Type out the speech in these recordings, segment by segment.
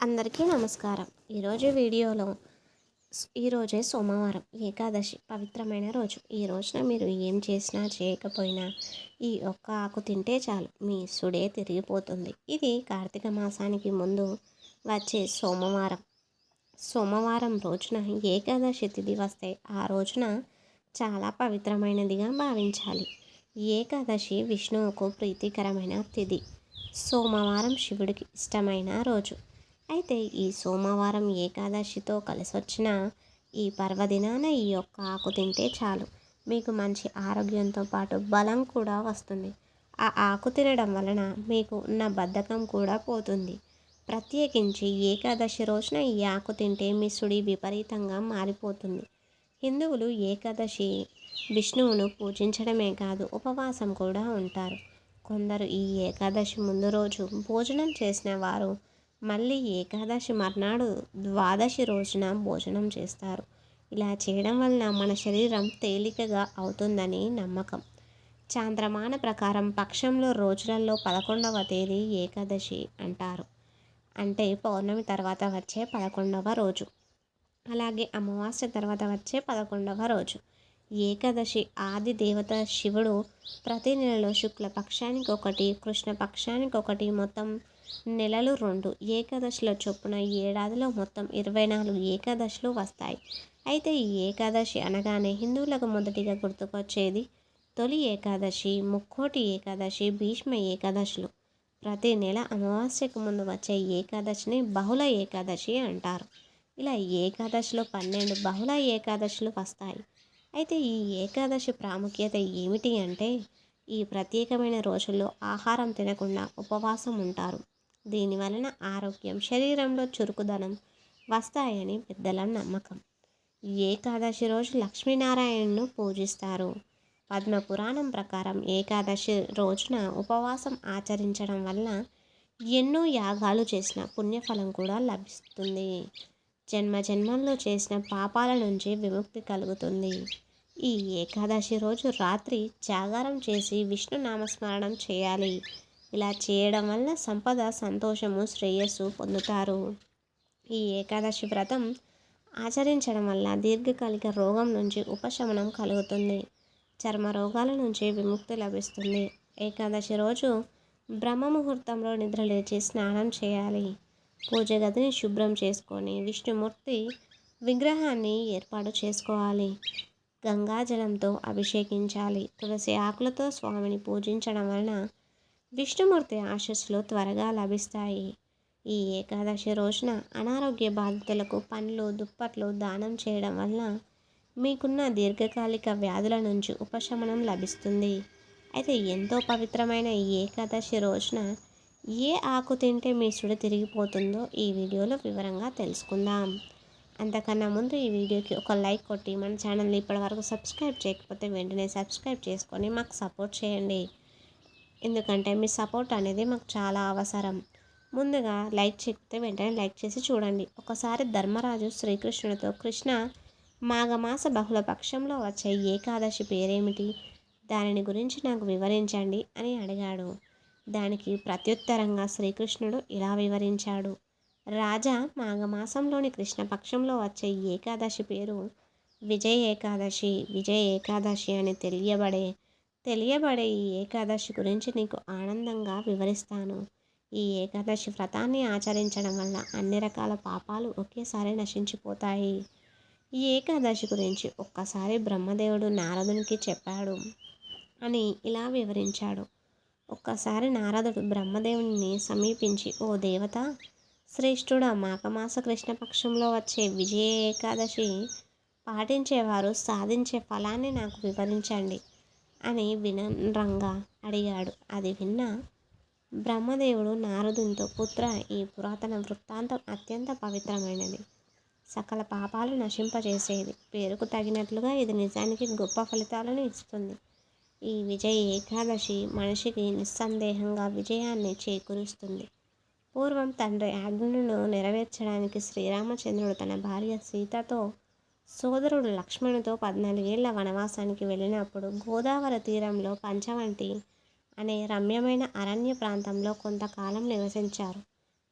అందరికీ నమస్కారం. ఈరోజు వీడియోలో ఈరోజే సోమవారం ఏకాదశి పవిత్రమైన రోజు. ఈ రోజున మీరు ఏం చేసినా చేయకపోయినా ఈ ఒక్క ఆకు తింటే చాలు. మీ సుడే తిరిగిపోతుంది. ఇది కార్తీక మాసానికి ముందు వచ్చే సోమవారం. సోమవారం రోజున ఏకాదశి తిథి వస్తే ఆ రోజున చాలా పవిత్రమైనదిగా భావించాలి. ఏకాదశి విష్ణువుకు ప్రీతికరమైన తిథి. సోమవారం శివుడికి ఇష్టమైన రోజు. అయితే ఈ సోమవారం ఏకాదశితో కలిసొచ్చిన ఈ పర్వదినాన ఈ యొక్క ఆకు తింటే చాలు. మీకు మంచి ఆరోగ్యంతో పాటు బలం కూడా వస్తుంది. ఆ ఆకు తినడం వలన మీకు ఉన్న బద్ధకం కూడా పోతుంది. ప్రత్యేకించి ఏకాదశి రోజున ఈ ఆకు తింటే మీ సుడి విపరీతంగా మారిపోతుంది. హిందువులు ఏకాదశి విష్ణువును పూజించడమే కాదు ఉపవాసం కూడా ఉంటారు. కొందరు ఈ ఏకాదశి ముందు రోజు భోజనం చేసిన వారు మళ్ళీ ఏకాదశి మర్నాడు ద్వాదశి రోజున భోజనం చేస్తారు. ఇలా చేయడం వలన మన శరీరం తేలికగా అవుతుందని నమ్మకం. చాంద్రమాన ప్రకారం పక్షంలో రోజులలో పదకొండవ తేదీ ఏకాదశి అంటారు. అంటే పౌర్ణమి తర్వాత వచ్చే పదకొండవ రోజు. అలాగే అమావాస్య తర్వాత వచ్చే పదకొండవ రోజు. ఏకాదశి ఆది దేవత శివుడు ప్రతి నెలలో శుక్లపక్షానికి ఒకటి కృష్ణపక్షానికి ఒకటి మొత్తం నెలలు రెండు. ఏకాదశిలో చొప్పున ఏడాదిలో మొత్తం ఇరవై నాలుగు ఏకాదశులు వస్తాయి. అయితే ఈ ఏకాదశి అనగానే హిందువులకు మొదటిగా గుర్తుకొచ్చేది తొలి ఏకాదశి ముక్కోటి ఏకాదశి భీష్మ ఏకాదశులు. ప్రతి నెల అమావాస్యకు ముందు వచ్చే ఏకాదశిని బహుళ ఏకాదశి అంటారు. ఇలా ఏకాదశిలో పన్నెండు బహుళ ఏకాదశులు వస్తాయి. అయితే ఈ ఏకాదశి ప్రాముఖ్యత ఏమిటి అంటే ఈ ప్రత్యేకమైన రోజుల్లో ఆహారం తినకుండా ఉపవాసం ఉంటారు. దీనివలన ఆరోగ్యం శరీరంలో చురుకుదనం వస్తాయని పెద్దల నమ్మకం. ఏకాదశి రోజు లక్ష్మీనారాయణను పూజిస్తారు. పద్మపురాణం ప్రకారం ఏకాదశి రోజున ఉపవాసం ఆచరించడం వల్ల ఎన్నో యాగాలు చేసిన పుణ్యఫలం కూడా లభిస్తుంది. జన్మ జన్మల్లో చేసిన పాపాల నుంచి విముక్తి కలుగుతుంది. ఈ ఏకాదశి రోజు రాత్రి జాగారం చేసి విష్ణు నామస్మరణం చేయాలి. ఇలా చేయడం వల్ల సంపద సంతోషము శ్రేయస్సు పొందుతారు. ఈ ఏకాదశి వ్రతం ఆచరించడం వల్ల దీర్ఘకాలిక రోగం నుంచి ఉపశమనం కలుగుతుంది. చర్మ రోగాల నుంచి విముక్తి లభిస్తుంది. ఏకాదశి రోజు బ్రహ్మ ముహూర్తంలో నిద్రలేచి స్నానం చేయాలి. పూజ గదిని శుభ్రం చేసుకొని విష్ణుమూర్తి విగ్రహాన్ని ఏర్పాటు చేసుకోవాలి. గంగాజలంతో అభిషేకించాలి. తులసి ఆకులతో స్వామిని పూజించడం వలన విష్ణుమూర్తి ఆశస్సులు త్వరగా లభిస్తాయి. ఈ ఏకాదశి రోజున అనారోగ్య బాధితులకు పండ్లు దుప్పట్లు దానం చేయడం వల్ల మీకున్న దీర్ఘకాలిక వ్యాధుల నుంచి ఉపశమనం లభిస్తుంది. అయితే ఎంతో పవిత్రమైన ఈ ఏకాదశి రోజున ఏ ఆకు తింటే మీ సుడి తిరిగిపోతుందో ఈ వీడియోలో వివరంగా తెలుసుకుందాం. అంతకన్నా ముందు ఈ వీడియోకి ఒక లైక్ కొట్టి మన ఛానల్ని ఇప్పటివరకు సబ్స్క్రైబ్ చేయకపోతే వెంటనే సబ్స్క్రైబ్ చేసుకొని మాకు సపోర్ట్ చేయండి. ఎందుకంటే మీ సపోర్ట్ అనేది మాకు చాలా అవసరం. ముందుగా లైక్ చెప్తే వెంటనే లైక్ చేసి చూడండి. ఒకసారి ధర్మరాజు శ్రీకృష్ణుడితో కృష్ణ మాఘమాస బహుళ పక్షంలో వచ్చే ఏకాదశి పేరేమిటి? దానిని గురించి నాకు వివరించండి అని అడిగాడు. దానికి ప్రత్యుత్తరంగా శ్రీకృష్ణుడు ఇలా వివరించాడు. రాజా మాఘమాసంలోని కృష్ణపక్షంలో వచ్చే ఏకాదశి పేరు విజయ ఏకాదశి విజయ ఏకాదశి అని తెలియబడే తెలియబడే ఈ ఏకాదశి గురించి నీకు ఆనందంగా వివరిస్తాను. ఈ ఏకాదశి వ్రతాన్ని ఆచరించడం వల్ల అన్ని రకాల పాపాలు ఒకేసారి నశించిపోతాయి. ఈ ఏకాదశి గురించి ఒక్కసారి బ్రహ్మదేవుడు నారదునికి చెప్పాడు అని ఇలా వివరించాడు. ఒక్కసారి నారదుడు బ్రహ్మదేవుని సమీపించి ఓ దేవత శ్రేష్ఠుడా మాఘమాస కృష్ణపక్షంలో వచ్చే విజయ ఏకాదశి పాటించేవారు సాధించే ఫలాన్ని నాకు వివరించండి. అని వినమ్రంగా అడిగాడు. అది విన్న బ్రహ్మదేవుడు నారదునితో పుత్ర ఈ పురాతన వృత్తాంతం అత్యంత పవిత్రమైనది. సకల పాపాలు నశింపజేసేది. పేరుకు తగినట్లుగా ఇది నిజానికి గొప్ప ఫలితాలను ఇస్తుంది. ఈ విజయ ఏకాదశి మనిషికి నిస్సందేహంగా విజయాన్ని చేకూరుస్తుంది. పూర్వం తండ్రి ఆజ్ఞను నెరవేర్చడానికి శ్రీరామచంద్రుడు తన భార్య సీతతో సోదరుడు లక్ష్మణుతో పద్నాలుగేళ్ళ వనవాసానికి వెళ్ళినప్పుడు గోదావరి తీరంలో పంచవంటి అనే రమ్యమైన అరణ్య ప్రాంతంలో కొంతకాలం నివసించారు.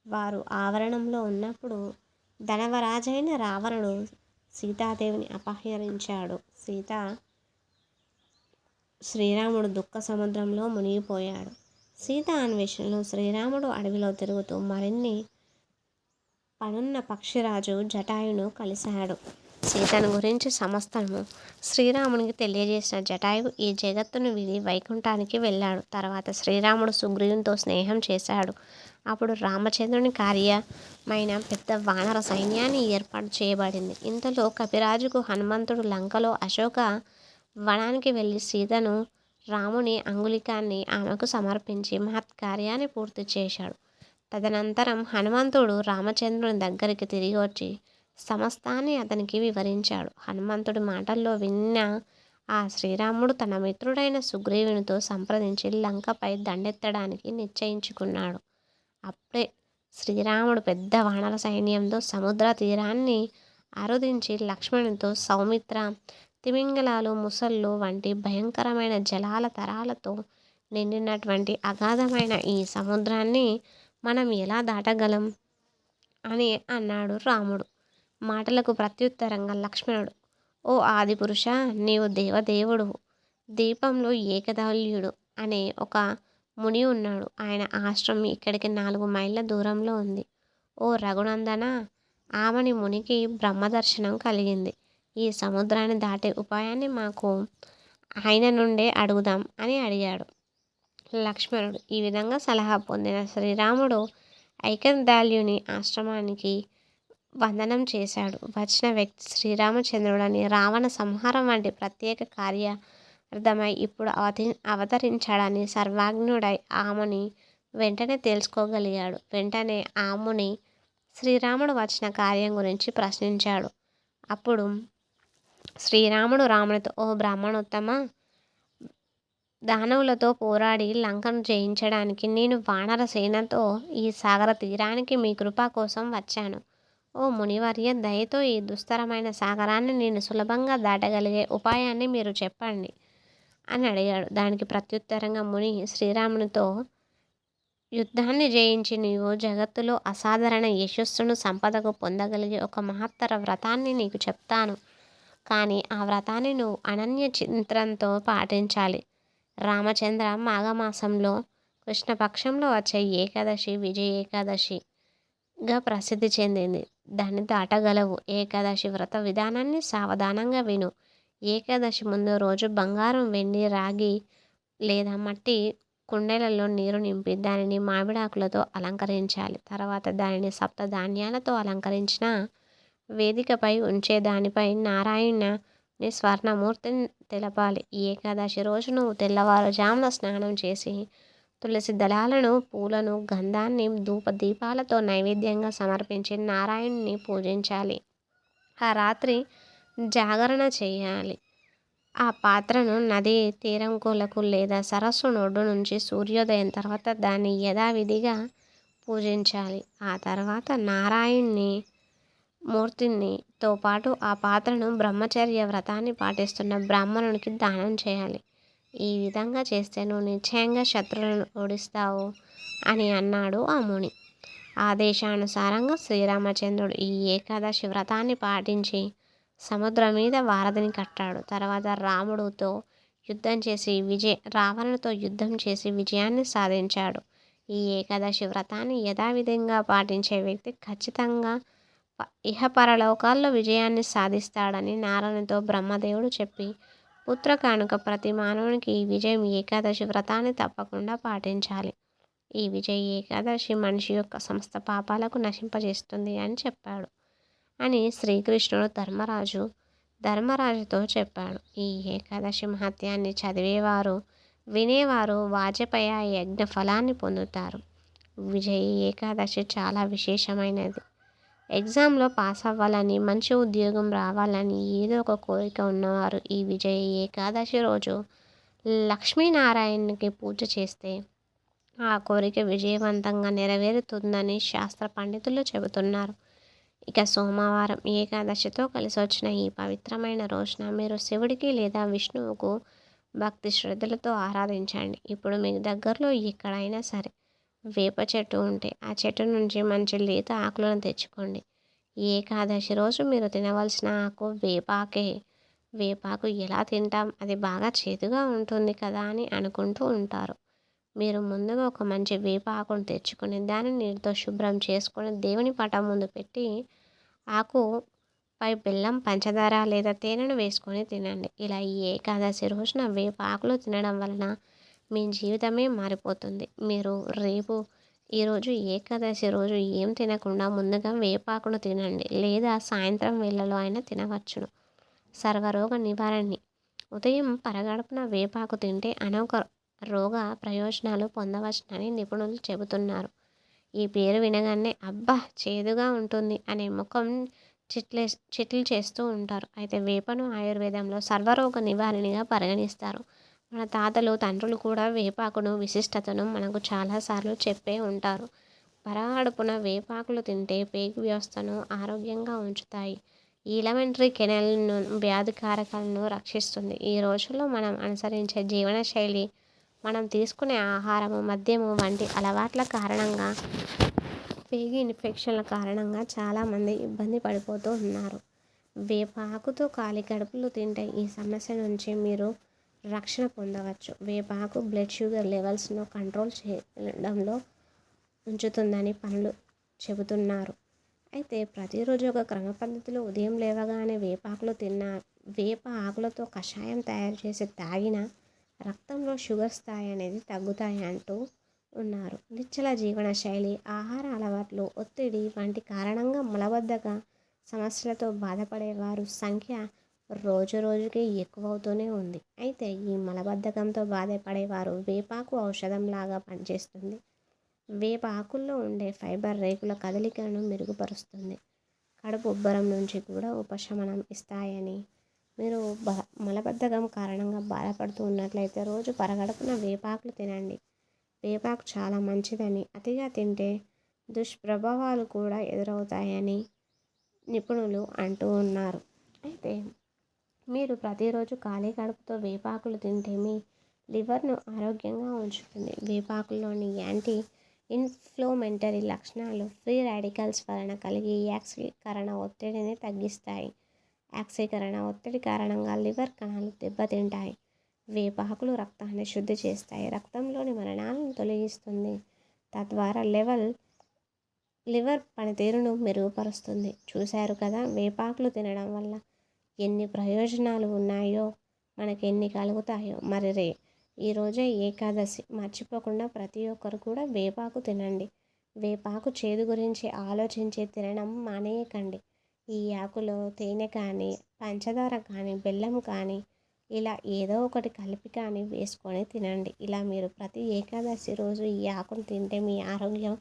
వారు ఆవరణంలో ఉన్నప్పుడు ధనవరాజైన రావణుడు సీతాదేవిని అపహరించాడు. సీత శ్రీరాముడు దుఃఖ సముద్రంలో మునిగిపోయాడు. సీత అన్వేషణలో శ్రీరాముడు అడవిలో తిరుగుతూ మరిన్ని పనున్న పక్షిరాజు జటాయును కలిశాడు. సీతను గురించి సమస్తము శ్రీరామునికి తెలియజేసిన జటాయువు ఈ జగత్తును విడి వైకుంఠానికి వెళ్ళాడు. తర్వాత శ్రీరాముడు సుగ్రీవునితో స్నేహం చేశాడు. అప్పుడు రామచంద్రుని కార్యమైన పెద్ద వానర సైన్యాన్ని ఏర్పాటు చేయబడింది. ఇంతలో కపిరాజుకు హనుమంతుడు లంకలో అశోక వనానికి వెళ్ళి సీతను రాముని అంగుళికాన్ని ఆమెకు సమర్పించి మహత్కార్యాన్ని పూర్తి చేశాడు. తదనంతరం హనుమంతుడు రామచంద్రుని దగ్గరికి తిరిగి వచ్చి సమస్తాన్ని అతనికి వివరించాడు. హనుమంతుడి మాటల్లో విన్న ఆ శ్రీరాముడు తన మిత్రుడైన సుగ్రీవునితో సంప్రదించి లంకపై దండెత్తడానికి నిశ్చయించుకున్నాడు. అప్పుడే శ్రీరాముడు పెద్ద వానర సైన్యంతో సముద్ర తీరాన్ని ఆరుదించి లక్ష్మణునితో సౌమిత్ర తిమింగలాలు ముసళ్ళు వంటి భయంకరమైన జలాల తరాలతో నిండినటువంటి అగాధమైన ఈ సముద్రాన్ని మనం ఎలా దాటగలం అని అన్నాడు రాముడు. మాటలకు ప్రత్యుత్తరంగా లక్ష్మణుడు. ఓ ఆదిపురుష నీవు దేవదేవుడు. దీపంలో ఏకదౌల్యుడు అనే ఒక ముని ఉన్నాడు. ఆయన ఆశ్రమం ఇక్కడికి నాలుగు మైళ్ళ దూరంలో ఉంది. ఓ రఘునందన ఆమెని మునికి బ్రహ్మదర్శనం కలిగింది. ఈ సముద్రాన్ని దాటే ఉపాయాన్ని మాకు ఆయన నుండే అడుగుదాం అని అడిగాడు లక్ష్మణుడు. ఈ విధంగా సలహా పొందిన శ్రీరాముడు ఐకందాల్యుని ఆశ్రమానికి వందనం చేశాడు. వచ్చిన వ్యక్తి శ్రీరామచంద్రుడని రావణ సంహారం వంటి ప్రత్యేక కార్యార్థమై ఇప్పుడు అవతి అవతరించాడని సర్వాజ్ఞుడై ఆముని వెంటనే తెలుసుకోగలిగాడు. వెంటనే ఆముని శ్రీరాముడు వచ్చిన కార్యం గురించి ప్రశ్నించాడు. అప్పుడు శ్రీరాముడు రామునితో ఓ బ్రాహ్మణోత్తమ దానవులతో పోరాడి లంకను జయించడానికి నేను వానర సేనతో ఈ సాగర తీరానికి మీ కృప కోసం వచ్చాను. ఓ మునివర్య దయతో ఈ దుస్తరమైన సాగరాన్ని నేను సులభంగా దాటగలిగే ఉపాయాన్ని మీరు చెప్పండి అని అడిగాడు. దానికి ప్రత్యుత్తరంగా ముని శ్రీరామునితో యుద్ధాన్ని జయించి నీవు జగత్తులో అసాధారణ యశస్సును సంపదకు పొందగలిగే ఒక మహత్తర వ్రతాన్ని నీకు చెప్తాను. కానీ ఆ వ్రతాన్ని నువ్వు అనన్య చింత్రంతో పాటించాలి. రామచంద్ర మాఘమాసంలో కృష్ణపక్షంలో వచ్చే ఏకాదశి విజయ ఏకాదశి గా ప్రసిద్ధి చెందింది. దాన్ని దాటగలవు. ఏకాదశి వ్రత విధానాన్ని సావధానంగా విను. ఏకాదశి ముందు రోజు బంగారం వెండి రాగి లేదా మట్టి కుండలలో నీరు నింపి దానిని మామిడాకులతో అలంకరించాలి. తర్వాత దానిని సప్త ధాన్యాలతో అలంకరించిన వేదికపై ఉంచే దానిపై నారాయణని స్వర్ణమూర్తిని తెలపాలి. ఈ ఏకాదశి రోజు నువ్వు తెల్లవారుజామున స్నానం చేసి తులసి దళాలను పూలను గంధాన్ని ధూప దీపాలతో నైవేద్యంగా సమర్పించి నారాయణ్ణి పూజించాలి. ఆ రాత్రి జాగరణ చేయాలి. ఆ పాత్రను నది తీరంకులకు లేదా సరస్సు నొడ్డు నుంచి సూర్యోదయం తర్వాత దాన్ని యథావిధిగా పూజించాలి. ఆ తర్వాత నారాయణ్ణి మూర్తినితో పాటు ఆ పాత్రను బ్రహ్మచర్య వ్రతాన్ని పాటిస్తున్న బ్రాహ్మణునికి దానం చేయాలి. ఈ విధంగా చేస్తే నువ్వు నిశ్చయంగా శత్రువులను ఓడిస్తావు అని అన్నాడు ఆ ముని. ఆదేశానుసారంగా శ్రీరామచంద్రుడు ఈ ఏకాదశి వ్రతాన్ని పాటించి సముద్రం మీద వారధిని కట్టాడు. తర్వాత రాముడితో యుద్ధం చేసి విజయ రావణుతో యుద్ధం చేసి విజయాన్ని సాధించాడు. ఈ ఏకాదశి వ్రతాన్ని యథావిధంగా పాటించే వ్యక్తి ఖచ్చితంగా ఇహపరలోకాల్లో విజయాన్ని సాధిస్తాడని నారాయణతో బ్రహ్మదేవుడు చెప్పి పుత్ర కానుక ప్రతి మానవునికి ఈ విజయం ఏకాదశి వ్రతాన్ని తప్పకుండా పాటించాలి. ఈ విజయ ఏకాదశి మనిషి యొక్క సమస్త పాపాలకు నశింపజేస్తుంది అని చెప్పాడు. అని శ్రీకృష్ణుడు ధర్మరాజు ధర్మరాజుతో చెప్పాడు. ఈ ఏకాదశి మహత్యాన్ని చదివేవారు వినేవారు వాజపేయ యజ్ఞ ఫలాన్ని పొందుతారు. విజయ ఏకాదశి చాలా విశేషమైనది. ఎగ్జామ్లో పాస్ అవ్వాలని మంచి ఉద్యోగం రావాలని ఏదో ఒక కోరిక ఉన్నవారు ఈ విజయ ఏకాదశి రోజు లక్ష్మీనారాయణకి పూజ చేస్తే ఆ కోరిక విజయవంతంగా నెరవేరుతుందని శాస్త్ర పండితులు చెబుతున్నారు. ఇక సోమవారం ఏకాదశితో కలిసి వచ్చిన ఈ పవిత్రమైన రోజున మీరు శివుడికి లేదా విష్ణువుకు భక్తి శ్రద్ధలతో ఆరాధించండి. ఇప్పుడు మీకు దగ్గరలో ఎక్కడైనా సరే వేప చెట్టు ఉంటే ఆ చెట్టు నుంచి మంచి లేత ఆకులను తెచ్చుకోండి. ఏకాదశి రోజు మీరు తినవలసిన ఆకు వేపాకే. వేపాకు ఎలా తింటాం? అది బాగా చేదుగా ఉంటుంది కదా అని అనుకుంటూ ఉంటారు. మీరు ముందుగా ఒక మంచి వేప ఆకును తెచ్చుకొని దాన్ని నీటితో శుభ్రం చేసుకొని దేవుని పటం ముందు పెట్టి ఆకు పై బెల్లం పంచదార లేదా తేనెను వేసుకొని తినండి. ఇలా ఏకాదశి రోజున వేప ఆకులు తినడం వలన మీ జీవితమే మారిపోతుంది. మీరు రేపు ఈరోజు ఏకాదశి రోజు ఏం తినకుండా ముందుగా వేపాకును తినండి. లేదా సాయంత్రం వేళలో అయినా తినవచ్చును. సర్వరోగ నివారణని ఉదయం పరగడుపున వేపాకు తింటే అనేక రోగ ప్రయోజనాలు పొందవచ్చునని నిపుణులు చెబుతున్నారు. ఈ పేరు వినగానే అబ్బా! చేదుగా ఉంటుంది అనే ముఖం చిట్లే చిట్లు చేస్తూ ఉంటారు. అయితే వేపను ఆయుర్వేదంలో సర్వరోగ నివారణగా పరిగణిస్తారు. మన తాతలు తండ్రులు కూడా వేపాకును విశిష్టతను మనకు చాలాసార్లు చెప్పే ఉంటారు. పరగడుపున వేపాకులు తింటే పేగు వ్యవస్థను ఆరోగ్యంగా ఉంచుతాయి. ఈలమెంటరీ కెనల్ను వ్యాధికారకాలను రక్షిస్తుంది. ఈ రోజుల్లో మనం అనుసరించే జీవనశైలి మనం తీసుకునే ఆహారము మద్యము వంటి అలవాట్ల కారణంగా పేగి ఇన్ఫెక్షన్ల కారణంగా చాలామంది ఇబ్బంది పడిపోతూ ఉన్నారు. వేపాకుతో ఖాళీ గడుపులు తింటే ఈ సమస్య నుంచి మీరు రక్షణ పొందవచ్చు. వేపాకు బ్లడ్ షుగర్ లెవెల్స్ను కంట్రోల్ చేయడంలో ఉంచుతుందని పనులు చెబుతున్నారు. అయితే ప్రతిరోజు ఒక క్రమ పద్ధతిలో ఉదయం లేవగానే వేపాకులు తిన్న వేప ఆకులతో కషాయం తయారు చేసి తాగిన రక్తంలో షుగర్ స్థాయి అనేది తగ్గుతాయి అంటూ ఉన్నారు. నిచ్చల జీవన శైలి ఆహార అలవాట్లు ఒత్తిడి వంటి కారణంగా మలబద్ధక సమస్యలతో బాధపడేవారు సంఖ్య రోజు రోజుకి ఎక్కువవుతూనే ఉంది. అయితే ఈ మలబద్ధకంతో బాధపడేవారు వేపాకు ఔషధంలాగా పనిచేస్తుంది. వేప ఆకుల్లో ఉండే ఫైబర్ రేకుల కదలికలను మెరుగుపరుస్తుంది. కడుపు ఉబ్బరం నుంచి కూడా ఉపశమనం ఇస్తాయని. మీరు బ మలబద్ధకం కారణంగా బాధపడుతూ ఉన్నట్లయితే రోజు పరగడుపున వేపాకులు తినండి. వేపాకు చాలా మంచిదని. అతిగా తింటే దుష్ప్రభావాలు కూడా ఎదురవుతాయని నిపుణులు అంటూ ఉన్నారు. అయితే మీరు ప్రతిరోజు ఖాళీ కడుపుతో వేపాకులు తింటే మీ లివర్ను ఆరోగ్యంగా ఉంచుతుంది. వేపాకుల్లోని యాంటీ ఇన్ఫ్లోమెంటరీ లక్షణాలు ఫ్రీ రాడికల్స్ వలన కలిగే యాక్సీకరణ ఒత్తిడిని తగ్గిస్తాయి. యాక్సీకరణ ఒత్తిడి కారణంగా లివర్ కణాలు దెబ్బతింటాయి. వేపాకులు రక్తాన్ని శుద్ధి చేస్తాయి. రక్తంలోని మరణాలను తొలగిస్తుంది. తద్వారా లెవెల్ లివర్ పనితీరును మెరుగుపరుస్తుంది. చూశారు కదా వేపాకులు తినడం వల్ల ఎన్ని ప్రయోజనాలు ఉన్నాయో మనకి ఎన్ని కలుగుతాయో. మరి రే ఈరోజే ఏకాదశి. మర్చిపోకుండా ప్రతి ఒక్కరు కూడా వేపాకు తినండి. వేపాకు చేదు గురించి ఆలోచించి తినడం మానేయకండి. ఈ ఆకులో తేనె కానీ పంచదార కానీ బెల్లం కానీ ఇలా ఏదో ఒకటి కలిపి కానీ వేసుకొని తినండి. ఇలా మీరు ప్రతి ఏకాదశి రోజు ఈ ఆకును తింటే మీ ఆరోగ్యం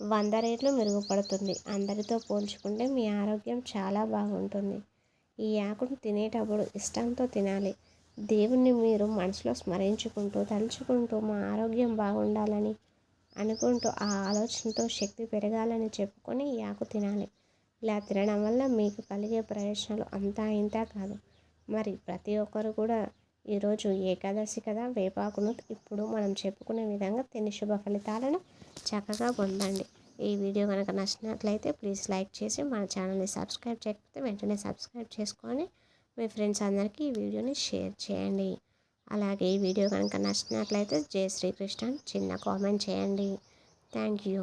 వంద రేట్లు మెరుగుపడుతుంది. అందరితో పోల్చుకుంటే మీ ఆరోగ్యం చాలా బాగుంటుంది. ఈ ఆకును తినేటప్పుడు ఇష్టంతో తినాలి. దేవుణ్ణి మీరు మనసులో స్మరించుకుంటూ తలుచుకుంటూ మా ఆరోగ్యం బాగుండాలని అనుకుంటూ ఆ ఆలోచనతో శక్తి పెరగాలని చెప్పుకొని ఈ ఆకు తినాలి. ఇలా తినడం వల్ల మీకు కలిగే ప్రయోజనాలు అంతా ఇంతా కాదు. మరి ప్రతి ఒక్కరు కూడా ఈరోజు ఏకాదశి కదా వేపాకును ఇప్పుడు మనం చెప్పుకునే విధంగా తిని శుభ ఫలితాలను చక్కగా పొందండి. ఈ వీడియో కనుక నచ్చినట్లయితే ప్లీజ్ లైక్ చేసి మన ఛానల్ని సబ్స్క్రైబ్ చేయకపోతే వెంటనే సబ్స్క్రైబ్ చేసుకొని మీ ఫ్రెండ్స్ అందరికీ ఈ వీడియోని షేర్ చేయండి. అలాగే ఈ వీడియో కనుక నచ్చినట్లయితే జై శ్రీకృష్ణ చిన్న కామెంట్ చేయండి. Thank you.